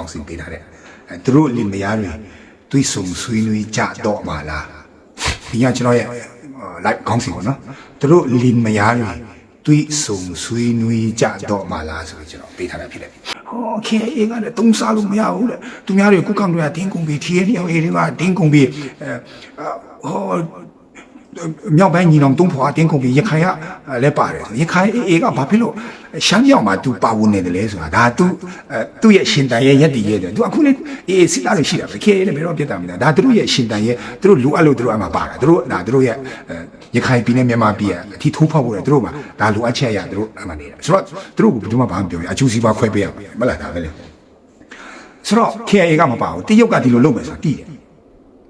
ကောင်စီပေးထားတဲ့အဲသူတို့လင်မယားတွေသွေးဆုံဆွေးနွေးကြတော့မှာလားဒီကကျွန်တော်ရဲ့ live ကောင်းစီပေါ့နော်သူတို့လင်မယားတွေသွေးဆုံဆွေးနွေးကြတော့မှာလားဆိုပြီးကျွန်တော်ပေးထားတာဖြစ်တယ်ဟောခေအေးကလည်းတုံးစားလို့မရဘူးလေသူများတွေကုကောင်တွေကတင်းကုန်ပြီးထီးနေအောင်အေးတွေကတင်းကုန်ပြီးအဲဟော မြောက်ပိုင်းညီနောင်တုံးဖွာတင်းကုန်ပြီးရခိုင်ကလည်းပါတယ်ရခိုင်အေးကဘာဖြစ်လို့ရှမ်းမြောက်မှာ तू ပါဝင်နေတယ်လဲဆိုတာဒါ तू အဲသူ့ရဲ့ရှင်တန်ရဲ့ရက်တည်ရဲ့ तू အခုလေအေးစစ်သားတွေရှိတာပဲခေလည်းဘယ်တော့ပြတ်တာမလဲဒါသူတို့ရဲ့ရှင်တန်ရဲ့သူတို့လိုအပ်လို့သူတို့အမှပါတာသူတို့ဒါသူတို့ရဲ့ရခိုင်ပြည်နဲ့မြန်မာပြည်အထီထိုးဖောက်ဖို့လေသူတို့မှာဒါလိုအပ်ချက်အရသူတို့အမှနေတာဆိုတော့သူတို့ကဘယ်သူမှဘာမှပြောရအချူစီပါခွဲပေးရမလားဒါပဲလေဆိုတော့ KA ကမပါဘူးတရုတ်ကဒီလိုလုပ်မယ်ဆိုတာတည်တယ်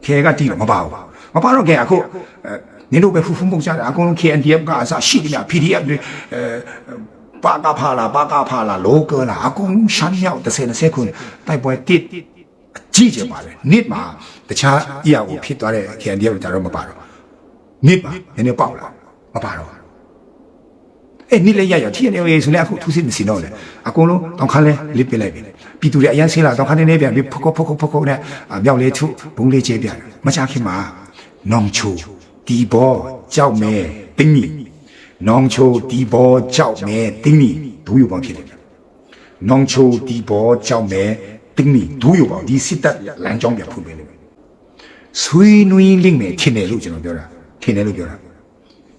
KA ကတည်တော့မပါဘူးမပါတော့ KA အခုအဲ နင်တို့ပဲဖူးဖူးမှုတ်ကြတာအကုန်လုံး KNDF ကအစရှိတယ်များ PDF တွေအဲပါကဖာလာပါကဖာလာလောကလာအကုန်လုံးရှမ်းမြောက်30 20ခုတိုက်ပွဲတစ်အကြည့်ကြပါလေနစ်မှာတခြားအရာကိုဖြစ်သွားတဲ့ KNDF တွေတော့မပါတော့နစ်ပါနည်းနည်းပေါက်လာမပါတော့အဲ့နိလေရရထီနေရေဆိုလည်းအခုသူစစ်မစင်တော့လေအကုန်လုံးတောင်ခါလဲလစ်ပစ်လိုက်ပြီပြည်သူတွေအရန်ဆင်းလာတောင်ခါနေနေပြန်ပြီးဖကောဖကောဖကောနဲ့မြောက်လေးထုဘုံလေးချေပြန်မချခင်မှာနောင်ချို ဒီဘောကြောက်မဲတင်းကြီးနောင်ချိုဒီဘောကြောက်မဲတင်းကြီးဒူးယူပေါင်းဖြစ်တယ်နောင်ချိုဒီဘောကြောက်မဲတင်းကြီးဒူးယူပေါင်းဒီစစ်တပ်လမ်းကြောင်းပြန်ဖွင့်ပေးလိမ့်မယ်ဆွေးနွေးလိမ့်မယ်ထင်တယ်လို့ကျွန်တော်ပြောတာထင်တယ်လို့ပြောတာ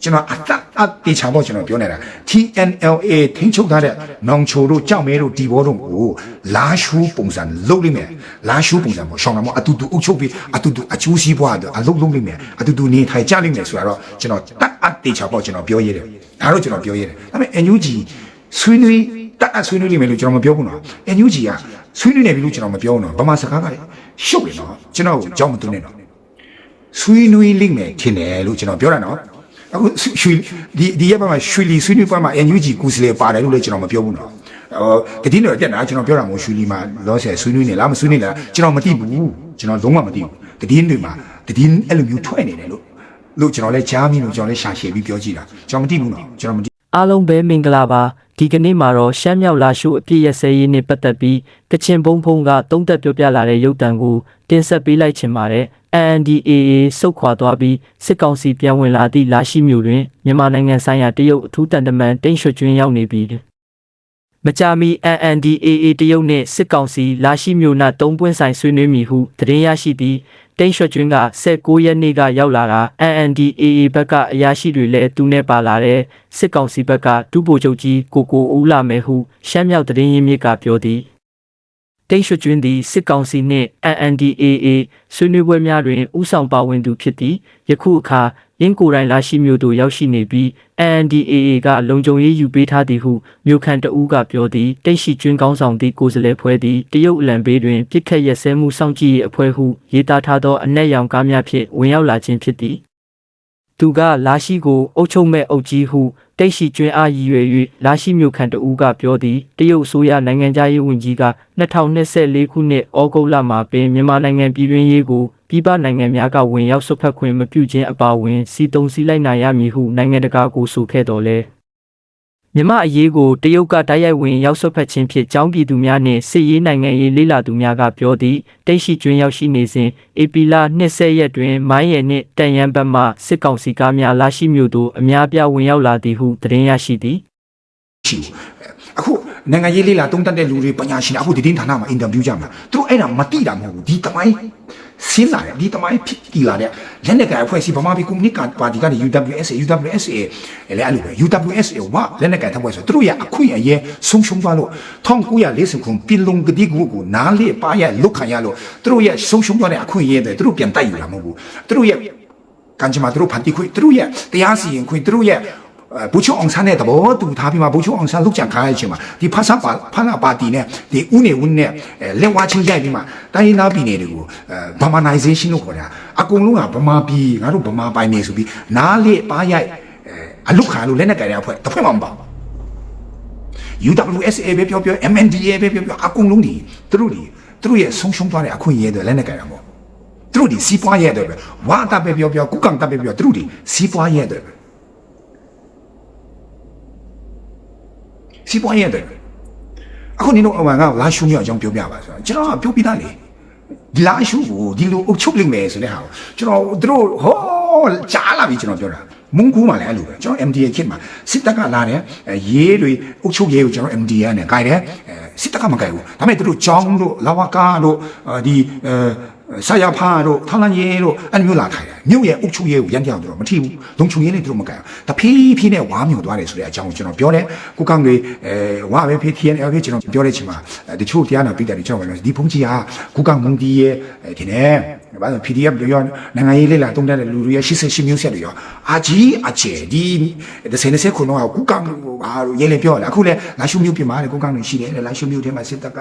ကျွန်တော်အသက်အတေချာပေါ့ကျွန်တော်ပြောနေတာ TNLA ထိန်းချုပ်ထားတဲ့နောင်ချိုတို့ကြောက်မဲတို့ဒီဘောတို့ကိုလာရှူးပုံစံလုပ်လိမ့်မယ်လာရှူးပုံစံပေါ့ရှောင်းတာပေါ့အတူတူအုပ်ချုပ်ပြီးအတူတူအကျိုးစီးပွားအလုပ်လုပ်လိမ့်မယ်အတူတူနေထိုင်ကြလိမ့်မယ်ဆိုတာတော့ကျွန်တော်တက်အတေချာပေါ့ကျွန်တော်ပြောရဲတယ်ဒါတော့ကျွန်တော်ပြောရဲတယ်ဒါပေမဲ့ NUG ဆွေးနွေးတက်အဆွေးနွေးလိမ့်မယ်လို့ကျွန်တော်မပြောဘူးနော် NUG ကဆွေးနွေးနေပြီလို့ကျွန်တော်မပြောဘူးနော်ဗမာစကားကရှုပ်တယ်နော်ကျွန်တော်ကြောက်မသွင်းနဲ့နော်ဆွေးနွေးလိမ့်မယ်ထင်တယ်လို့ကျွန်တော်ပြောတာနော် အခုရွှေဒီဒီရက်ပိုင်းမှာရွှေလီဆွေးနွေးပွဲမှာ NUG ကူစလေပါတယ်လို့လည်းကျွန်တော်မပြောဘူးနော်ဟိုတတိတော်တက်တာကျွန်တော်ပြောတာမဟုတ်ရွှေလီမှာလောဆယ်ဆွေးနွေးနေလားမဆွေးနွေးလားကျွန်တော်မသိဘူးကျွန်တော်လုံးဝမသိဘူးတတိတွေမှာတတိအဲ့လိုမျိုးထွက်နေတယ်လို့လို့ကျွန်တော်လည်းကြားမိလို့ကျွန်တော်လည်းရှာရှည်ပြီးပြောကြည့်တာကျွန်တော်မသိဘူးနော်ကျွန်တော်မသိ အားလုံးပဲမင်္ဂလာပါဒီကနေ့မှာတော့ရှမ်းမြောက်လာရှိုးအပြည့်ရစဲရေးနဲ့ပတ်သက်ပြီးကချင်ဘုံဖုံကတုံးသက်ပြောပြလာတဲ့ရုပ်တံကိုတင်ဆက်ပေးလိုက်ချင်ပါတယ် NDAA စုတ်ခွာသွားပြီးစစ်ကောင်စီပြန်ဝင်လာသည့်လာရှိမြို့တွင်မြန်မာနိုင်ငံဆိုင်ရာတရုတ်အထူးတန်တမန်တိန့်ရွှေကျွင်းရောက်နေပြီးမကြာမီ NNDAA တရုတ်နှင့်စစ်ကောင်စီလာရှိမြို့နာတုံးပွင့်ဆိုင်ဆွေးနွေးမည်ဟုသတင်းရရှိပြီး တိန့်ရွှေကျွင်းက19ရက်နေ့ကရောက်လာတာ NNDAA ဘက်ကအရာရှိတွေလည်းသူနဲ့ပါလာတဲ့စစ်ကောင်စီဘက်ကဒုဗိုလ်ချုပ်ကြီးကိုကိုဦးလာမယ်ဟုရှမ်းမြောက်သတင်းရင်းမြစ်ကပြောသည်တိတ်ရွှေကျွင်းသည်စစ်ကောင်စီနှင့် NNDAA ဆွေးနွေးပွဲများတွင်ဥဆောင်ပါဝင်သူဖြစ်သည်ယခုအခါ ရင်းကိုယ်တိုင်လာရှိမြို့သို့ရောက်ရှိနေပြီး NNDAA ကလုံခြုံရေးယူပေးထားသည်ဟုမြို့ခံတအူးကပြောသည်တိတ်ရှိကျွင်းကောင်းဆောင်သည့်ကိုယ်စားလှယ်ဖွဲ့သည်တရုတ်အလံဘေးတွင်ပြစ်ခတ်ရက်စဲမှုစောင့်ကြည့်ရေးအဖွဲ့ဟုရေးသားထားသောအနက်ရောင်ကားများဖြင့်ဝင်ရောက်လာခြင်းဖြစ်သည် သူကလာရှိကိုအုတ်ချုံမဲ့အုတ်ကြီးဟုတိတ်ရှိကျွင်းအားရည်ရွယ်၍လာရှိမြို့ခံတဦးကပြောသည်တရုတ်အစိုးရနိုင်ငံသားရေးဝန်ကြီးက2024ခုနှစ်ဩဂုတ်လမှာပင်မြန်မာနိုင်ငံပြည်တွင်းရေးကိုပြည်ပနိုင်ငံများကဝင်ရောက်ဆွတ်ဖက်ခွင့်မပြုခြင်းအပါအဝင်စီတုံစီလိုက်နိုင်ရမည်ဟုနိုင်ငံတကာကိုဆိုခဲ့တော်လဲ မြမအရေးကိုတရုတ်ကတိုက်ရိုက်ဝင်ရောက်ဆွတ်ဖက်ခြင်းဖြင့်ចောင်းပြည်သူများနှင့်စစ်ရေးနိုင်ငံရေးလေးလာသူများကပြောသည်တိတ်ရှိကျွင်းရောက်ရှိနေစဉ်အေပီလာ20ရက်တွင်မိုင်းရည်နှင့်တန်ရန်ဘက်မှစစ်ကောင်စီကားများလာရှိမြို့သို့အများပြားဝင်ရောက်လာသည်ဟုသတင်းရရှိသည်ရှိဘူးအခုနိုင်ငံရေးလေးလာတုံးတက်တဲ့လူတွေပညာရှင်တွေအခုဒီတင်းဌာနမှာအင်တာဗျူးကြမှာသူတို့အဲ့ဒါမတိတာမဟုတ်ဘူးဒီတမိုင်း ဆင်းလာတယ်ဒီတမိုင်းဖြစ်တည်လာတဲ့လက်နက်ကအဖွဲ့အစည်းဗမာပြည်ကွန်မြူနစ်ပါတီကနေ UWSA UWSA လည်းအဲ့လိုပဲ UWSA ဝလက်နက်ကထပ်ဖွဲ့ဆိုသူတို့ရအခွင့်အရေးဆုံးရှုံးသွားလို့1940ခုပြည်လုံးကတိကူကိုနားလေပါရလုတ်ခံရလို့သူတို့ရဆုံးရှုံးသွားတဲ့အခွင့်အရေးတွေသူတို့ပြန်တိုက်ယူလာမဟုတ်ဘူးသူတို့ရကံကြမ္မာသူတို့ဖန်တီခွေသူတို့ရဲ့တရားစီရင်ခွေသူတို့ရဲ့ ဘူချုံအောင်ဆန်းတဲ့သဘောတူထားပြီးမှဘူချုံအောင်ဆန်းလုကြံခါရချင်းမှာဒီဖတ်စာပါဖနာပါတီနဲ့ဒီဥနေဝင်းနဲ့လက်ဝါချင်းရိုက်ပြီးမှတိုင်းရင်းသားပြည်နယ်တွေကိုဗမာနိုင်ဇေးရှင်းလို့ခေါ်တာအကုန်လုံးကဗမာပြည်ငါတို့ဗမာပိုင်နေဆိုပြီးနားလေပါရိုက်အလုခါလို့လက်နဲ့ကြရတဲ့အဖွဲ့တစ်ဖွဲ့မှမပါဘူး UWSA ပဲပြောပြော MNDA ပဲပြောပြောအကုန်လုံးဒီသူတို့ဒီသူတို့ရဲ့ဆုံးရှုံးသွားတဲ့အခွင့်အရေးတွေလက်နဲ့ကြရမှာသူတို့ဒီစီးပွားရေးတွေပဲဝါတာပဲပြောပြောကုကံတာပဲပြောသူတို့ဒီစီးပွားရေးတွေပဲ စီးပွားရေးတွေအခုနင်တို့အမှန်ကလာရှုမြောက်အကြောင်းပြောပြပါဆိုတော့ကျွန်တော်ကပြောပြသားလေဒီလာရှုကိုဒီလိုအုပ်ချုပ်လိုက်မယ်ဆိုတဲ့ဟာကိုကျွန်တော်တို့ဟောကြားလာပြီကျွန်တော်ပြောတာမုန်းကူးမှလည်းအဲ့လိုပဲကျွန်တော် MDA ခစ်မှာစစ်တပ်ကလာတယ်အဲရေးတွေအုပ်ချုပ်ရေးကိုကျွန်တော် MDA နဲ့ကြိုက်တယ်အဲစစ်တပ်ကမကြိုက်ဘူးဒါပေမဲ့တို့ကြောင်းတို့လာဝကာတို့ဒီအဲ ဆရာဖာတို့ထောင်းလန်းရေးတို့အဲ့လိုမျိုးလာထိုင်တယ်မြို့ရဲ့အုပ်ချုပ်ရေးကိုရန်ပြောင်းတို့မထီဘူးလုံချုံရေးနဲ့တို့မကြိုက်ဘူးတဖြည်းဖြည်းနဲ့ဝါမျိုးသွားတယ်ဆိုတဲ့အကြောင်းကိုကျွန်တော်ပြောတယ်ကိုကောင်တွေအဲဝါပဲဖေး TNL ပဲကျွန်တော်ပြောတဲ့အချိန်မှာတချို့တရားနာပိတယ်ကျွန်တော်ပြောဒီဖုန်းကြီးဟာကိုကောင်မုန်တီရဲ့ဒီနဲ့ဘာလို့ PDF တွေရောနိုင်ငံရေးလေးလာတုံးတဲ့လူတွေရဲ့88မျိုးဆက်တွေရောအာကြီးအကျယ်ဒီ30ခုတော့ကိုကောင်ဟာရေးလေပြောတယ်အခုလဲလာရှုမျိုးပြင်ပါတယ်ကိုကောင်တွေရှိတယ်လာရှုမျိုးထဲမှာစစ်တပ်က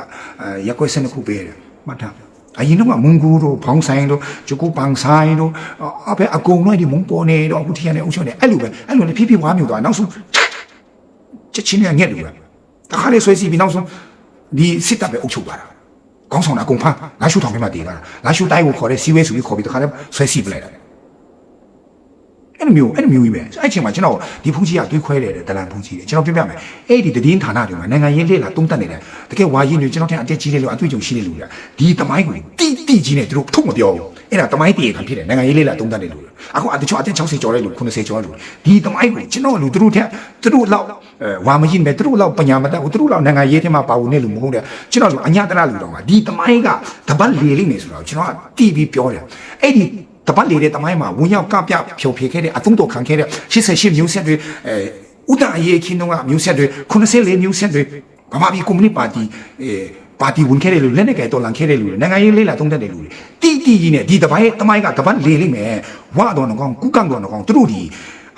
ရက်ကွက်စနစ်ခုပေးတယ်မှတ်ထား အရင်တော့မွန်ဂူတို့ဖောင်းဆိုင်တို့ဂျကူပန်ဆိုင်တို့အဖေအကုန်လုံးဒီမုံပေါ်နေတော့အခုထီရနေအုပ်ချုပ်နေအဲ့လိုပဲအဲ့လိုနဲ့ဖြည်းဖြည်းဝါမျိုးသွားနောက်ဆုံးချက်ချင်းနဲ့ငှက်လို့ပဲတခါလေဆွဲစီပြီးနောက်ဆုံးဒီစစ်တပ်ပဲအုပ်ချုပ်သွားတာကောင်းဆောင်တာအကုန်ဖမ်းလာရှုထောင်ထဲမှာတည်တာလာရှုတိုင်းကိုခေါ်တဲ့စီဝဲဆိုပြီးခေါ်ပြီးတခါလေဆွဲစီပလိုက်တာ အဲ့လိုမျိုးအဲ့လိုမျိုးကြီးပဲအဲ့ချိန်မှာကျွန်တော်ဒီဖုန်ကြီးကတွေးခွဲတယ်ဒလန်ဖုန်ကြီးတယ်ကျွန်တော်ပြောပြမယ်အဲ့ဒီတည်င်းဌာနတွေမှာနိုင်ငံရေးလေးလာတုံးတက်နေတယ်တကယ်ဝါရင်တွေကျွန်တော်ထင်အတက်ကြီးလေးလို့အတွေ့အကြုံရှိတဲ့လူတွေဒီတမိုင်းကိုတိတိကြီးနဲ့သူတို့ထုတ်မပြောဘူးအဲ့ဒါတမိုင်းတည်ခံဖြစ်တယ်နိုင်ငံရေးလေးလာတုံးတက်နေလူတွေအခုအတချို့အတက်60ကျော်တဲ့လူ90ကျော်တဲ့လူဒီတမိုင်းကိုကျွန်တော်လူသူတို့ထက်သူတို့လောက်အဲဝါမရင်ပဲသူတို့လောက်ပညာမတတ်ဘူးသူတို့လောက်နိုင်ငံရေးထဲမှာပါဝင်နေလူမဟုတ်တဲ့ကျွန်တော်လူအညာတရလူတော်ကဒီတမိုင်းကတပတ်လေလိမ့်နေဆိုတော့ကျွန်တော်ကတီးပြီးပြောတယ်အဲ့ဒီ တပတ်လေတဲ့တမိုင်းမှာဝင်ရောက်ကပြဖြုံဖြေခဲ့တဲ့အသုံးတော်ခံခဲ့တဲ့88မျိုးဆက်တွေအဲဥဒအရေးခင်းတော့ကမျိုးဆက်တွေ94မျိုးဆက်တွေဗမာပြည်ကွန်မြူနတီပါတီအဲပါတီဝင်ခဲ့တဲ့လူလက်နဲ့ကဲတော်လန်ခဲ့တဲ့လူတွေနိုင်ငံရေးလေးလာတုံးတက်တဲ့လူတွေတီတီကြီးနဲ့ဒီတပိုင်းတမိုင်းကတပတ်လေလိမ့်မယ်ဝါတော်တော့ကောင်းကုကန့်တော်တော့ကောင်းသူတို့ဒီ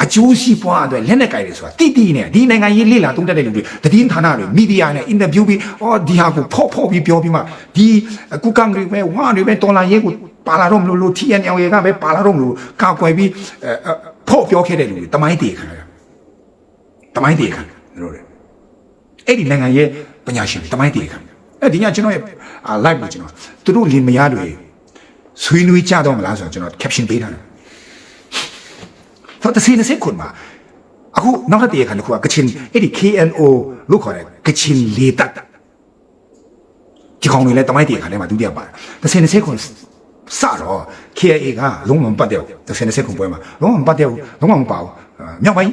အကျိုးရှိပွားအတွက်လက်နဲ့ကြိုက်တယ်ဆိုတာတိတိနဲ့ဒီနိုင်ငံရေးလေးလာတုံးတက်တဲ့လူတွေတည်င်းဌာနတွေမီဒီယာနဲ့အင်တာဗျူးပြီးအော်ဒီဟာကိုဖော့ဖော့ပြီးပြောပြီးမှဒီကုကန့်တွေပဲဝါတွေပဲတော်လာရေးကို ပါလာတော့မလို့လို့ TNL ရေကပဲပါလာတော့မလို့ကောက်ွယ်ပြီးအဲဖော့ပြောခဲ့တဲ့လူတွေတမိုင်းတည်ခံတယ်တမိုင်းတည်ခံတို့တယ်အဲ့ဒီနိုင်ငံရဲ့ပညာရှင်တမိုင်းတည်ခံအဲ့ဒီညကျွန်တော်ရဲ့ live ကိုကျွန်တော်သူတို့လင်မယားတွေဆွေးနွေးကြတော့မလားဆိုတော့ကျွန်တော် caption ပေးထားတယ်တော့တစ်စီတစ်စိခွန်မှာအခုနောက်တစ်တရခါတစ်ခုကကချင်အဲ့ဒီ KNO လို့ခေါ်တယ်ကချင်လေတပ်ဒီကောင်တွေလည်းတမိုင်းတရခါထဲမှာဒုတိယပါတယ်တစ်စီတစ်စိခွန် စတော့ KIA ကလုံးဝမပတ်တဲ့တစ်စီတစ်စိခွန်ပွဲမှာလုံးဝမပတ်တဲ့လုံးဝမပါဘူးမြောက်ပိုင်း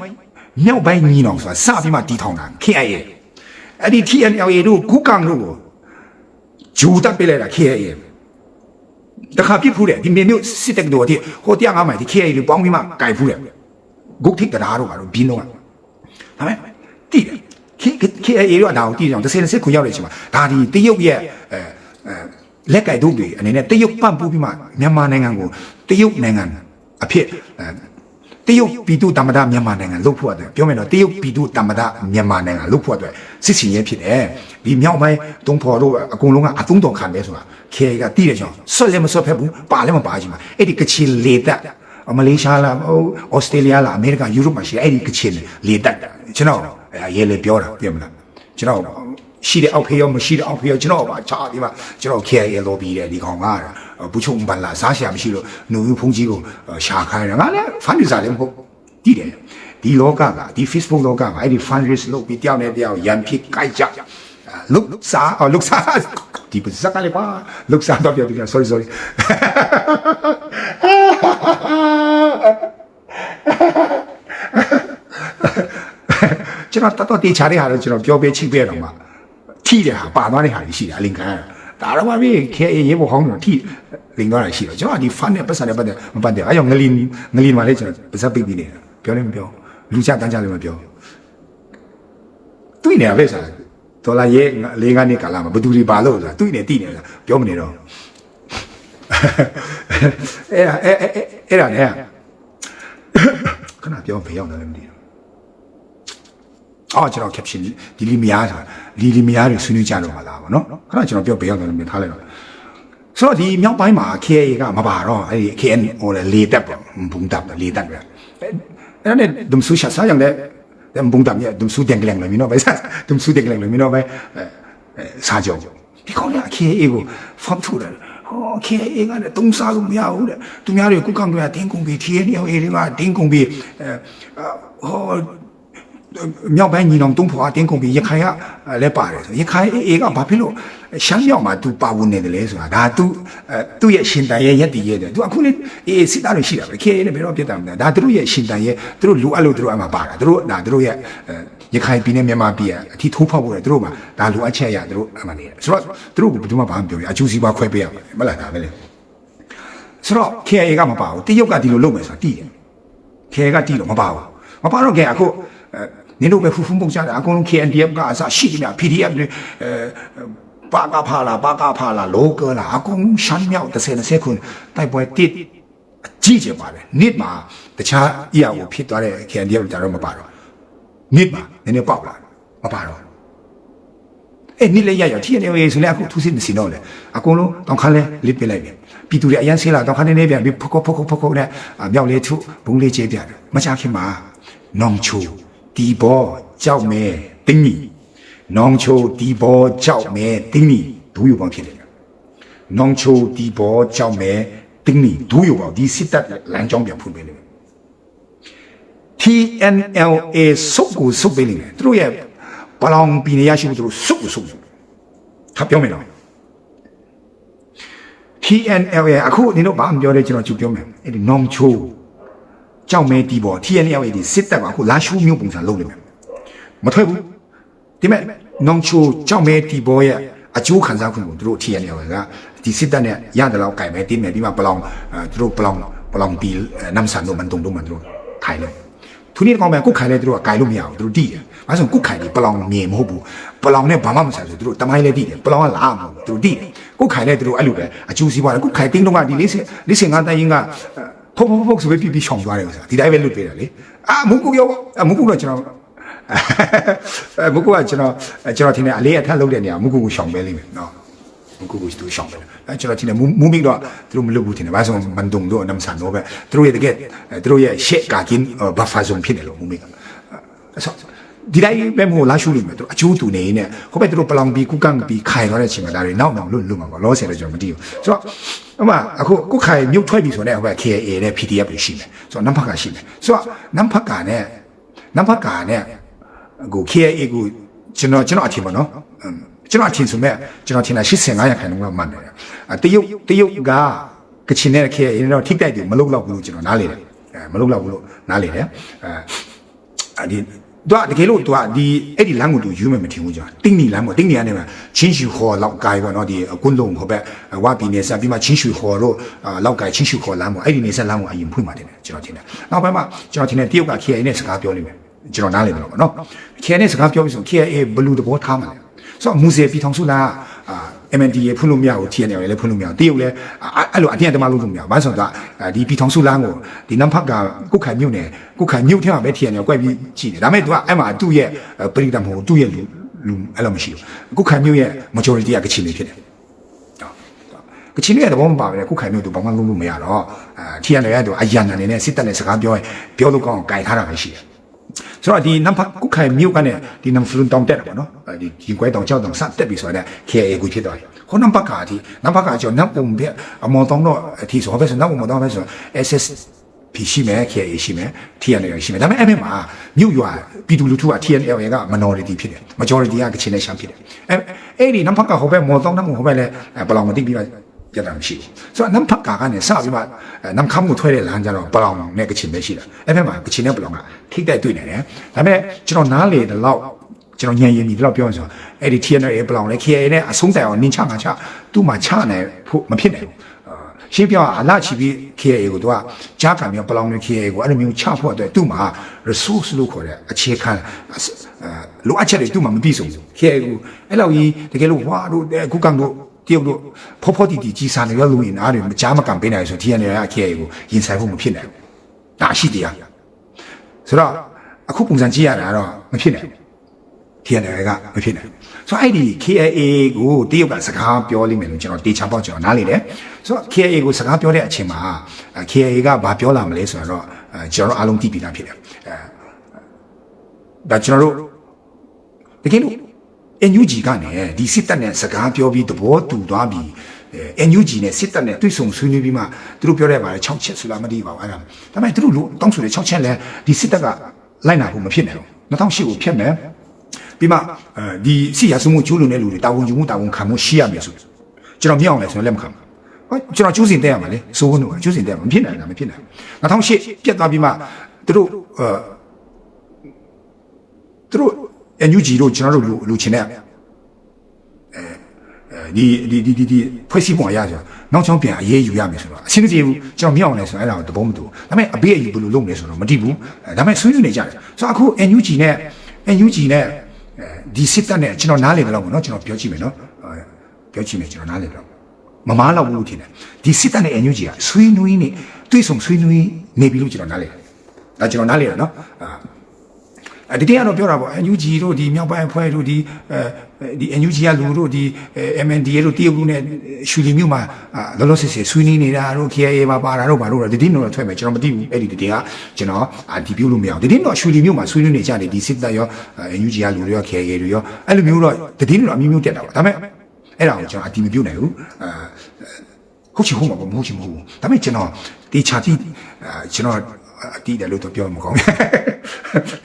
မြောက်ပိုင်းညီနောင်ဆိုတာစပြီးမှတီထောင်တာ KIA အဲ့ဒီ TNLA တို့ဂူကောင်တို့ကိုဂျူတပ်ပေးလိုက်တာ KIA တခါပြစ်ဖူးတယ်ဒီမြေမျိုးစစ်တက်တို့အထိဟိုတရားငါးမိုင်ဒီ KIA တွေပေါင်းပြီးမှကြိုင်ဖူးတယ်ဂုတ်ထိတ်တရားတို့ကတော့ဘင်းတော့ဒါပေမဲ့တိတယ် KIA တို့ကဒါကိုတိတယ်အောင်30 30ခုရောက်တဲ့အချိန်မှာဒါဒီတရုတ်ရဲ့အဲအဲ လက်ကင်တို့တွေအနေနဲ့တရုတ်ပန့်ပူးပြီးမှမြန်မာနိုင်ငံကိုတရုတ်နိုင်ငံအဖြစ်အဲတရုတ်ပြည်သူတမဒမြန်မာနိုင်ငံလုတ်ဖို့အတွက်ပြောမယ်တော့တရုတ်ပြည်သူတမဒမြန်မာနိုင်ငံလုတ်ဖို့အတွက်စစ်စင်ရဲဖြစ်တယ်ဒီမြောက်ပိုင်းတုံးဖော်တို့အကုန်လုံးကအသုံးတော်ခံတယ်ဆိုတာခေကတိတယ်ကြောင့်ဆွတ်လည်းမဆွတ်ဖက်ဘူးပါလည်းမပါကြီးမှာအဲ့ဒီကချင်လေတက်မလေးရှားလားဩစတြေးလျလားအမေရိကန်ယူရိုပမှာရှိအဲ့ဒီကချင်လေတက်ကျွန်တော်ရဲလေပြောတာပြမလားကျွန်တော် ရှိတဲ့အောက်ဖေးရောမရှိတဲ့အောက်ဖေးရောကျွန်တော်ပါချာဒီမှာကျွန်တော် KIA လော်ဘီတယ်ဒီကောင်ကဘူချုံဘန်လာစားရှာမရှိလို့နှုတ်ဖုန်ကြီးကိုရှာခိုင်းတယ်ငါလည်းဖန်ဒီစားလည်းမဟုတ်တည်တယ်ဒီလောကကဒီ Facebook လောကကအဲ့ဒီ fund raise လုပ်ပြီးတယောက်နဲ့တယောက်ရန်ဖြစ်ကြိုက်ကြလုတ်စားလုတ်စားဒီပစကလေးပါလုတ်စားတော့ပြောပြ sorry sorry ကျွန်တော်တတ်တော့တေချာတဲ့ဟာတော့ကျွန်တော်ပြောပေးချိပေးတော့မှ ထိတဲ့ဟာပါသွားတဲ့ဟာရှိတယ်အလင်ခံဒါတော့မှပြီခဲရေးဖို့ဟောင်းတော့ထိလင်သွားတာရှိတော့ကျွန်တော်ဒီ fun နဲ့ပတ်စံနဲ့ပတ်တယ်မပတ်တယ်အဲကြောင့်ငလီငလီမှာလည်းကျွန်တော်ပါဇက်ပိတ်ပြီးနေတာပြောလည်းမပြောလူချတန်းချလည်းမပြောတွေ့နေရပဲစားဒေါ်လာရဲ့လေးကနေကာလာမှာဘယ်သူတွေပါလို့ဆိုတာတွေ့နေတိနေလားပြောမနေတော့အဲ့ဒါအဲ့အဲ့ဒါနဲ့ခဏပြောဘယ်ရောက်လဲမသိဘူး အော်ကျွန်တော် caption ဒီလီမယားဆိုတာလီလီမယားတွေဆွေးနွေးကြတော့မှာလားဗောနော်ခဏကျွန်တော်ပြောဘယ်ရောက်လဲမထားလိုက်တော့ဆိုတော့ဒီမြောက်ပိုင်းမှာ KA ကမပါတော့အဲ့ဒီ KN ဟိုလေတက်ပေါ့ဘုံတပ်လေတက်ပဲအဲ့ဒါနဲ့ဒုံဆူရှာစားយ៉ាងတဲ့ဘုံတပ်ရဲ့ဒုံဆူတင်ကလန်လည်းမင်းတော့ပဲစားဒုံဆူတင်ကလန်လည်းမင်းတော့ပဲစားကြောဒီကောင်က KA ကို form ထူတယ်ဟော KA ကလည်းတုံးစားလို့မရဘူးတဲ့သူများတွေကုကံတွေကတင်းကုန်ပြီး TNL တွေကတင်းကုန်ပြီးအဲဟော မြောက်ပိုင်းညီနောင်တုံးဖွာတင်းကုန်ပြီးရခိုင်ကလည်းပါတယ်ဆိုရခိုင်အေကဘာဖြစ်လို့ရှမ်းမြောက်မှာ तू ပါဝင်နေတယ်လဲဆိုတာဒါ तू အဲသူ့ရဲ့ရှင်တန်ရဲ့ရက်တည်ရဲ့တယ် तू အခုလေအေးစစ်သားတွေရှိတာပဲခေလည်းဘယ်တော့ပြတ်တာမလဲဒါသူတို့ရဲ့ရှင်တန်ရဲ့သူတို့လိုအပ်လို့သူတို့အမှပါတာသူတို့ဒါသူတို့ရဲ့ရခိုင်ပြည်နယ်မြန်မာပြည်အထီထိုးဖောက်ဖို့လေသူတို့မှာဒါလိုအပ်ချက်ရသူတို့အမှနေတယ်ဆိုတော့သူတို့ကဘယ်သူမှဘာမှမပြောဘူးအကျိုးစီးပွားခွဲပေးရမှာမလားဒါပဲလေဆိုတော့ KA ကမပါဘူးတရုတ်ကဒီလိုလုပ်မယ်ဆိုတာတည်တယ် ခဲကတီးလို့မပါဘူးမပါတော့ခဲအခုအဲ နင်တို့ပဲဖူးဖူးပုတ်ကြတာအကုန်လုံး KNDF ကအစရှိတယ်များ PDF တွေအဲပါကဖာလာပါကဖာလာလောကလာအကုန်လုံးရှမ်းမြောက်30 20ခုတိုက်ပွဲတစ်အကြီးကျယ်ပါတယ်နေ့မှာတခြားအရာကိုဖြစ်သွားတဲ့ KNDF ကြတော့မပါတော့နေ့မှာနည်းနည်းပေါက်လာမပါတော့အဲ့နေ့လည်းရရထီနေရေဆိုလည်းအခုသူစစ်မစင်တော့လေအကုန်လုံးတောင်ခါလဲလစ်ပစ်လိုက်ပြီပြည်သူတွေအရန်ဆေးလာတောင်ခါနေနေပြန်ပြီးဖုတ်ဖုတ်ဖုတ်ဖုတ်ဖုတ်နဲ့မြောက်လေးထုဘုံလေးချေးပြတယ်မချခင်မှာနောင်ချို ဒီဘောကြောက်မဲတင်းကြီးနောင်ချိုဒီဘောကြောက်မဲတင်းကြီးဒူးယူပေါင်းဖြစ်တယ်နောင်ချိုဒီဘောကြောက်မဲတင်းကြီးဒူးယူပေါင်းဒီစစ်တပ်လမ်းကြောင်းပြန်ဖွင့်ပေးလိမ့်မယ် TNLA စုပ်ကိုစုပ်ပေးလိမ့်မယ်သူတို့ရဲ့ဘလောင်ပြည်နေရရှိမှုသူတို့စုပ်ကိုစုပ်တယ်ဟာပြောမယ်နော် TNLA အခုနင်တို့ဘာမှမပြောလဲကျွန်တော်ကြည့်ပြောမယ်အဲ့ဒီနောင်ချို ကြောက်မဲတီးပေါ် TNLA ဒီစစ်တပ်ကအခုလာရှူမျိုးပုံစံလုပ်နေမယ်မထွက်ဘူးဒီမဲ့နောင်ချိုကြောက်မဲတီးပေါ်ရဲ့အကျိုးခံစားခွင့်ကိုသူတို့ TNLA ကဒီစစ်တပ်နဲ့ရတယ်လို့ကြိုင်မဲတင်းမယ်ဒီမှာပလောင်အဲသူတို့ပလောင်ပလောင်တီနမ်ဆန်တို့မန်တုံတို့မန်တို့ခိုင်လို့သူနေ့ကောင်ပဲကုတ်ခိုင်လဲသူတို့ကကြိုင်လို့မရဘူးသူတို့တီးတယ်ဘာလို့ကုတ်ခိုင်ဒီပလောင်မြေမဟုတ်ဘူးပလောင်နဲ့ဘာမှမဆိုင်ဘူးသူတို့တမိုင်းလဲတီးတယ်ပလောင်ကလာမဟုတ်ဘူးသူတို့တီးတယ်ကုတ်ခိုင်လဲသူတို့အဲ့လိုပဲအကျိုးစီးပွားတယ်ကုတ်ခိုင်တင်းတော့ကဒီလေးစလေးစင်ငါတိုင်းရင်က ဖုတ်ဖုတ်ဖုတ်ဆိုပြီးပြီးရှောင်သွားတယ်ဥစားဒီတိုင်းပဲလွတ်ပေးတယ်လေအာမုကုရောအမုကုတော့ကျွန်တော်အဲမုကုကကျွန်တော်ကျွန်တော်ထင်တယ်အလေးအထက်လုပ်တဲ့နေရာမုကုကိုရှောင်ပေးလိမ့်မယ်နော်မုကုကိုသူရှောင်ပေးတယ်အဲကျွန်တော်ထင်တယ်မူမီတော့သူတို့မလုပ်ဘူးထင်တယ်ဘာလို့မန်တုံတော့နမ်ဆန်တော့ပဲသူတို့ရဲ့တကယ်သူတို့ရဲ့ရှက်ကကင်းဘဖာဇုံဖြစ်တယ်လို့မူမီကအဲဆို ဒီတိုင်းပဲမို့လာရှုလို့မယ်သူအကျိုးတူနေနေဟိုဘက်သူတို့ပလောင်ပြီးကုကန့်ပြီးခိုင်သွားတဲ့အချိန်မှာဒါတွေနောက်နောက်လွတ်လွတ်မှာပေါ့လောဆယ်တော့ကျွန်တော်မသိဘူးဆိုတော့အမအခုကုခိုင်မြုပ်ထွက်ပြီဆိုတော့ဟိုဘက် KA နဲ့ PDF တွေရှိမယ်ဆိုတော့နမ်ဖတ်ကရှိမယ်ဆိုတော့နမ်ဖတ်ကနဲ့နမ်ဖတ်ကနဲ့အခု KA ကိုကျွန်တော်ကျွန်တော်အထင်ပါနော်ကျွန်တော်အထင်ဆိုမဲ့ကျွန်တော်ထင်တာ85ရာခိုင်နှုန်းလောက်မှန်တယ်အတရုတ်တရုတ်ကကချင်နဲ့ KA နဲ့တော့ထိတိုက်တယ်မလုပ်တော့ဘူးလို့ကျွန်တော်နားလေတယ်အဲမလုပ်တော့ဘူးလို့နားလေတယ်အဲဒီ သူကတကယ်လို့သူကဒီအဲ့ဒီလမ်းကိုသူယူမယ်မထင်ဘူးကြာတင်းနီလမ်းပေါ့တင်းနီကနေမှာချင်းရှူခေါ်လောက်ကိုင်ပေါ့နော်ဒီကွန်းလုံးဟိုဘက်ဝါပီနေဆက်ပြီးမှချင်းရှူခေါ်တော့လောက်ကိုင်ချင်းရှူခေါ်လမ်းပေါ့အဲ့ဒီနေဆက်လမ်းကိုအရင်ဖွင့်ပါတယ်ကျွန်တော်ထင်တယ်နောက်ပိုင်းမှာကျွန်တော်ထင်တယ်တရုတ်က KA နဲ့စကားပြောလိမ့်မယ်ကျွန်တော်နားလည်တယ်ပေါ့နော် KA နဲ့စကားပြောပြီးဆို KA ဘလူတဘောထားမှာလေဆိုတော့မူစေပြည်ထောင်စုလား အာ MND ရေဖွင့်လို့မရဘူး TNL ရေလည်းဖွင့်လို့မရဘူးတရုတ်လည်းအဲ့လိုအတင်းအဓမ္မလုပ်လို့မရဘူးဘာလို့ဆိုတော့ဒီပြည်ထောင်စုလမ်းကိုဒီနမ်ဖတ်ကကုတ်ခိုင်မြုပ်နေကုတ်ခိုင်မြုပ်ထဲမှာပဲ TNL ကွက်ပြီးကြည့်တယ်ဒါပေမဲ့ तू ကအဲ့မှာသူ့ရဲ့ပရိသတ်မဟုတ်သူ့ရဲ့လူလူအဲ့လိုမရှိဘူးကုတ်ခိုင်မြုပ်ရဲ့ majority ကကချင်တွေဖြစ်တယ်ကချင်တွေရဲ့သဘောမပါပဲကုတ်ခိုင်မြုပ်သူဘာမှလုပ်လို့မရတော့အာ TNL ရဲ့သူအရန်အနေနဲ့စစ်တပ်နဲ့စကားပြောရင်ပြောလို့ကောင်းအောင်ကြိုင်ထားတာပဲရှိတယ် ဆိုတော့ဒီနမ်ဖတ်ကုခိုင်မြို့ကနေဒီနမ်ဖလွန်တောင်တက်တယ်ပေါ့နော်ဒီရင်ကွဲတောင်ကြောက်တောင်စတက်ပြီဆိုတော့ KA ကိုဖြစ်သွားတယ်ခေါနမ်ဖတ်ကာဒီနမ်ဖတ်ကာကျော်နမ်ပုံပြအမော်တောင်တော့အထီဆိုပဲဆိုနမ်ပုံတော့ပဲဆို SS ဖြစ်ရှိမယ် KA ရှိမယ် TNL ရှိမယ်ဒါပေမဲ့အဲ့ဘက်မှာမြို့ရွာပြည်သူလူထုက TNL က minority ဖြစ်တယ် majority ကကချင်နဲ့ရှမ်းဖြစ်တယ်အဲ့အဲ့ဒီနမ်ဖတ်ကာဟိုဘက်မော်တောင်နမ်ဟိုဘက်လဲဘယ်လောက်မသိပြီး ပါပြတာမရှိဘူးဆိုတော့နမ်ဖတ်ကာကနေစပြီးမှနမ်ခမ်းကိုထွဲတဲ့လမ်းကြတော့ပလောင်နဲ့ကချင်ပဲရှိတာအဲ့ဘက်မှာကချင်နဲ့ပလောင်ကထိတိုက်တွေ့နေတယ်ဒါပေမဲ့ကျွန်တော်နားလေတဲ့လောက်ကျွန်တော်ညံရင်ဒီလောက်ပြောရင်ဆိုအဲ့ဒီ TNL ပလောင်နဲ့ KA နဲ့အဆုံးတိုင်အောင်နင်းချငါချသူ့မှာချနိုင်ဖို့မဖြစ်နိုင်ဘူးရှင်းပြောအလားချီပြီး KA ကိုသူကကြားခံပြီးပလောင်နဲ့ KA ကိုအဲ့လိုမျိုးချဖို့အတွက်သူ့မှာ resource လို့ခေါ်တဲ့အခြေခံလိုအပ်ချက်တွေသူ့မှာမပြည့်စုံဘူး KA ကိုအဲ့လောက်ကြီးတကယ်လို့ဝါတို့ခုကောင်တို့ တရုတ်တို့ဖောဖောတီတီကြီးစားနေရလို့ရင်အားတွေမကြားမကန်ပေးနိုင်ဆို TNL က KA ကိုရင်ဆိုင်ဖို့မဖြစ်နိုင်ဘူးဒါရှိတရားဆိုတော့အခုပုံစံကြည့်ရတာတော့မဖြစ်နိုင်ဘူး TNL ကမဖြစ်နိုင်ဆိုတော့အဲ့ဒီ KIA ကိုတရုတ်ကစကားပြောလိမ့်မယ်လို့ကျွန်တော်တေချာပေါက်ကျွန်တော်နားလေတယ်ဆိုတော့ KIA ကိုစကားပြောတဲ့အချိန်မှာ KIA ကဘာပြောလာမလဲဆိုတော့ကျွန်တော်တို့အားလုံးသိပြီးသားဖြစ်တယ်အဲဒါကျွန်တော်တို့တကယ်လို့ NUG ကနေဒီစစ်တပ်နဲ့စကားပြောပြီးသဘောတူသွားပြီးအဲ NUG နဲ့စစ်တပ်နဲ့တွေ့ဆုံဆွေးနွေးပြီးမှသူတို့ပြောတဲ့ဘာလဲ6ချက်ဆိုလားမသိပါဘူးအဲ့ဒါဒါပေမဲ့သူတို့လို့တောင်းဆိုတဲ့6ချက်လဲဒီစစ်တပ်ကလိုက်နာဖို့မဖြစ်နိုင်ဘူး2008ကိုဖျက်မယ်ပြီးမှအဲဒီစီရစုမှုကျိုးလွန်တဲ့လူတွေတာဝန်ယူမှုတာဝန်ခံမှုရှိရမယ်ဆိုကျွန်တော်မြောက်အောင်လဲဆိုတော့လက်မခံဘူးဟောကျွန်တော်ကျိုးစင်တက်ရမှာလေစိုးဝန်းတို့ကကျိုးစင်တက်မှာမဖြစ်နိုင်တာမဖြစ်နိုင်2008ပြတ်သွားပြီးမှသူတို့အဲသူတို့ NUG တို့ကျွန်တော်တို့လူလူချင်းတဲ့အဲဒီဒီဒီဒီဒီဖွဲ့စည်းပုံအရဆိုနောက်ချောင်းပြန်အရေးယူရမယ်ဆိုတော့အရှင်းမပြေဘူးကျွန်တော်မြောက်အောင်လဲဆိုတော့အဲ့ဒါကိုတဘောမတူဘူးဒါပေမဲ့အဘေးအယူဘယ်လိုလုပ်မလဲဆိုတော့မတိဘူးအဲဒါပေမဲ့ဆွေးနွေးနေကြတယ်ဆိုတော့အခု NUG နဲ့ NUG နဲ့အဲဒီစစ်တပ်နဲ့ကျွန်တော်နားလည်တယ်လို့ပေါ့နော်ကျွန်တော်ပြောကြည့်မယ်နော်အဲပြောကြည့်မယ်ကျွန်တော်နားလည်တယ်မမားလောက်ဘူးထင်တယ်ဒီစစ်တပ်နဲ့ NUG ကဆွေးနွေးနေတွေ့ဆုံဆွေးနွေးနေပြီလို့ကျွန်တော်နားလည်တယ်ဒါကျွန်တော်နားလည်တယ်နော်အာအဲ ဒီတရားတော့ပြောတာပေါ့ NUG တို့ဒီမြောက်ပိုင်းအဖွဲ့တို့ဒီအဲဒီ NUG ကလူတို့ဒီ MNDA တို့တရုတ်လူနဲ့ရှူလီမြို့မှာလောလောဆယ်ဆယ်ဆွေးနွေးနေတာတို့ KIA မှာပါတာတို့ဘာလို့လဲဒီတင်းတော့ထွက်မယ်ကျွန်တော်မသိဘူးအဲ့ဒီတင်းကကျွန်တော်ဒီပြုလို့မရအောင်ဒီတင်းတော့ရှူလီမြို့မှာဆွေးနွေးနေကြတယ်ဒီစစ်တပ်ရော NUG ကလူတွေရော KIA တွေရောအဲ့လိုမျိုးတော့တင်းတော့အမျိုးမျိုးတက်တာပါဒါပေမဲ့အဲ့ဒါကိုကျွန်တော်အတီးမပြုတ်နိုင်ဘူးအာဟုတ်ချင်ဟုတ်မှာပေါ့မဟုတ်ချင်မဟုတ်ဘူးဒါပေမဲ့ကျွန်တော်တေချာတိကျွန်တော် အတီးတယ်လို့တော့ပြောမှာမကောင်းဘူး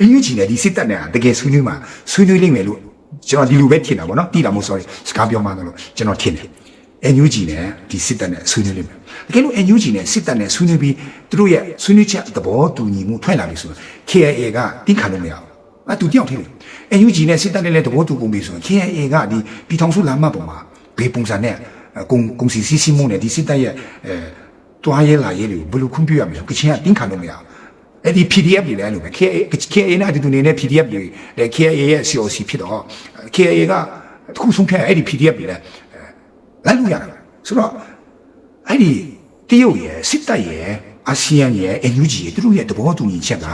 အင်းကြီးနဲ့ဒီစစ်တပ်နဲ့တကယ်ဆွေးနွေးမှာဆွေးနွေးလိမ့်မယ်လို့ကျွန်တော်ဒီလိုပဲထင်တာပေါ့နော်တီးတာမဟုတ် sorry စကားပြောမှန်းလို့ကျွန်တော်ထင်တယ် NUG နဲ့ဒီစစ်တပ်နဲ့ဆွေးနွေးလိမ့်မယ်တကယ်လို့ NUG နဲ့စစ်တပ်နဲ့ဆွေးနွေးပြီးသူတို့ရဲ့ဆွေးနွေးချက်သဘောတူညီမှုထွက်လာပြီဆိုရင် KIA ကတင်းခံလို့မရဘူးအတူတယောက်ထည့်တယ် NUG နဲ့စစ်တပ်နဲ့လည်းသဘောတူပုံပြီဆိုရင် KIA ကဒီပြည်ထောင်စုလမ်းမပေါ်မှာဘေးပုံစံနဲ့ကုံကုံစီစီစီမုန်းနဲ့ဒီစစ်တပ်ရဲ့အဲ တွားရဲလာရဲတွေကိုဘယ်လိုခွင့်ပြုရမလဲကချင်ကတင်းခံလို့မရဘူးအဲ့ဒီ PDF တွေလည်းအဲ့လိုပဲ KA KA နဲ့အတူတူနေတဲ့ PDF တွေလည်း KA ရဲ့ COC ဖြစ်တော့ KA ကတစ်ခုဆုံးဖြတ်အဲ့ဒီ PDF တွေလည်းလိုက်လို့ရတယ်ဆိုတော့အဲ့ဒီတရုတ်ရဲ့စစ်တပ်ရဲ့အာဆီယံရဲ့ NUG ရဲ့သူတို့ရဲ့သဘောတူညီချက်က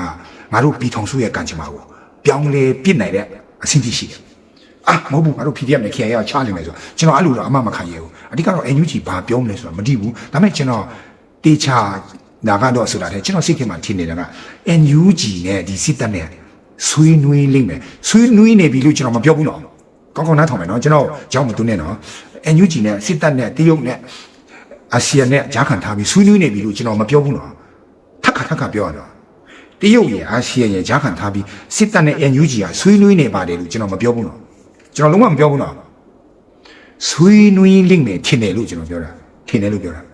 ငါတို့ပြည်ထောင်စုရဲ့ကံကြမ္မာကိုပြောင်းလဲပြစ်နိုင်တဲ့အဆင့်ကြီးရှိတယ်အာမဟုတ်ဘူးငါတို့ PDF နဲ့ KA ကချလိမ့်မယ်ဆိုတော့ကျွန်တော်အဲ့လိုတော့အမှမခံရဘူးအဓိကတော့ NUG ဘာပြောမလဲဆိုတော့မသိဘူးဒါပေမဲ့ကျွန်တော် တေချာနာကတော့ဆိုတာတဲ့ကျွန်တော်စိတ်ထဲမှာထင်နေတာက NUG နဲ့ဒီစစ်တပ်နဲ့ဆွေးနွေးလိမ့်မယ်ဆွေးနွေးနေပြီလို့ကျွန်တော်မပြောဘူးနော်ကောင်းကောင်းနားထောင်မယ်နော်ကျွန်တော်ကြောင်းမသွင်းနဲ့နော် NUG နဲ့စစ်တပ်နဲ့တရုတ်နဲ့အာဆီယံနဲ့ဂျာခံထားပြီးဆွေးနွေးနေပြီလို့ကျွန်တော်မပြောဘူးနော်ထပ်ခါထပ်ခါပြောရတော့တရုတ်ရဲ့အာဆီယံရဲ့ဂျာခံထားပြီးစစ်တပ်နဲ့ NUG ကဆွေးနွေးနေပါတယ်လို့ကျွန်တော်မပြောဘူးနော်ကျွန်တော်လုံးဝမပြောဘူးနော်ဆွေးနွေးလိမ့်မယ်ထင်တယ်လို့ကျွန်တော်ပြောတာထင်တယ်လို့ပြောတာ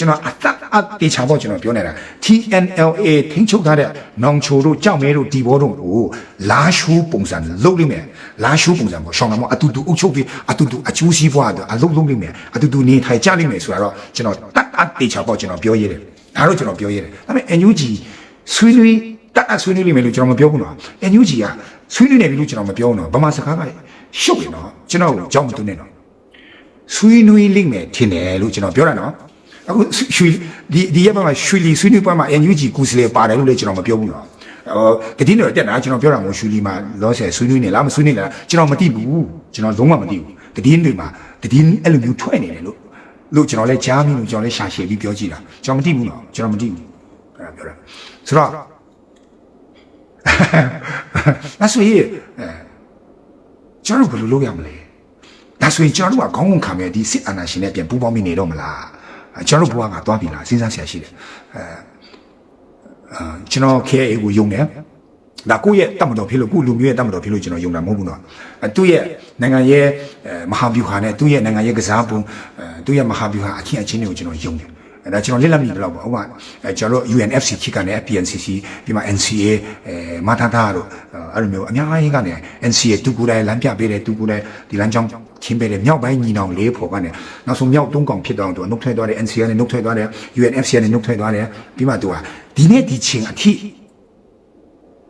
ကျွန်တော်အသက်အသေးချာပေါ့ကျွန်တော်ပြောနေတာ TNLA ထိန်းချုပ်ထားတဲ့နောင်ချိုတို့ကြောက်မဲတို့ဒီဘောတို့ကိုလာရှိုးပုံစံလုပ်လိမ့်မယ်လာရှိုးပုံစံပေါ့ရှောင်းလာမအတူတူအုပ်ချုပ်ပြီးအတူတူအကျိုးစီးပွားတော့အလုပ်လုပ်လိမ့်မယ်အတူတူနေထိုင်ကြလိမ့်မယ်ဆိုတာတော့ကျွန်တော်တတ်အသေးချာပေါ့ကျွန်တော်ပြောရဲတယ်ဒါတော့ကျွန်တော်ပြောရဲတယ်ဒါပေမဲ့ NUG ဆွေးနွေးတတ်အဆွေးနွေးလိမ့်မယ်လို့ကျွန်တော်မပြောဘူးနော် NUG ကဆွေးနွေးနေပြီလို့ကျွန်တော်မပြောဘူးနော်ဗမာစကားကရှုပ်တယ်နော်ကျွန်တော်ကြောက်မသွင်းနဲ့နော်ဆွေးနွေးလိမ့်မယ်ထင်တယ်လို့ကျွန်တော်ပြောတာနော် အခုရွှေဒီဒီရက်မှာရွှေလီဆွေးနွေးပွဲမှာ NUG ကူစလေပါတယ်လို့လည်းကျွန်တော်မပြောဘူးနော်ဟိုတတိတော့တက်တာကျွန်တော်ပြောတာမို့ရွှေလီမှာလောဆယ်ဆွေးနွေးနေလားမဆွေးနွေးလားကျွန်တော်မသိဘူးကျွန်တော်လုံးဝမသိဘူးတတိတွေမှာတတိအဲ့လိုမျိုးထွက်နေတယ်လို့လို့ကျွန်တော်လည်းကြားမိလို့ကျွန်တော်လည်းရှာရှည်ပြီးပြောကြည့်တာကျွန်တော်မသိဘူးနော်ကျွန်တော်မသိဘူးအဲ့ဒါပြောတာဆိုတော့ဒါဆိုရင်အဲကျွန်တော်ဘယ်လိုလုပ်ရမလဲဒါဆိုရင်ကျွန်တော်တို့ကခေါင်းဝင်ခံမယ်ဒီစစ်အာဏာရှင်နဲ့ပြန်ပူးပေါင်းမိနေတော့မလား ကျွန်တော်တို့ဘဝကသွားပြီလားစဉ်းစားဆရာရှိတယ်အဲအာကျွန်တော် KA ကိုယုံတယ်ဒါကိုယ့်ရဲ့တတ်မတော်ဖြစ်လို့ကိုယ့်လူမျိုးရဲ့တတ်မတော်ဖြစ်လို့ကျွန်တော်ယုံတာမဟုတ်ဘူးနော်အဲသူ့ရဲ့နိုင်ငံရဲ့မဟာဗျူဟာနဲ့သူ့ရဲ့နိုင်ငံရဲ့ကစားပုံအဲသူ့ရဲ့မဟာဗျူဟာအခင်းအချင်းတွေကိုကျွန်တော်ယုံတယ်အဲ ဒါကျွန်တော်လက်လက်မိဘလောက်ပေါ့ဥပမာအဲကျွန်တော်တို့ UNFC ခိကနေ PNCC ပြီးမှ NCA အဲမထာတာတို့အဲ့လိုမျိုးအများကြီးကနေ NCA တူကူတိုင်းလမ်းပြပေးတယ်တူကူတိုင်းဒီလမ်းကြောင်းချင်းပေးတယ်မြောက်ပိုင်းညီနောင်လေးဖို့ကနေနောက်ဆုံးမြောက်သုံးကောင်ဖြစ်တော့သူကနှုတ်ထွက်သွားတယ် NCA ကနေနှုတ်ထွက်သွားတယ် UNFC ကနေနှုတ်ထွက်သွားတယ်ပြီးမှသူကဒီနေ့ဒီချင်းအထိ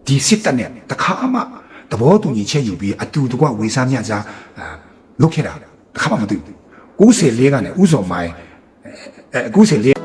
ဒီစစ်တပ်နဲ့တခါမှသဘောတူညီချက်ယူပြီးအတူတကွဝေစားမြတ်စားလုတ်ခဲ့တာတခါမှမတွေ့ဘူး94ကနေဥဆောင်မိုင်း အဲ94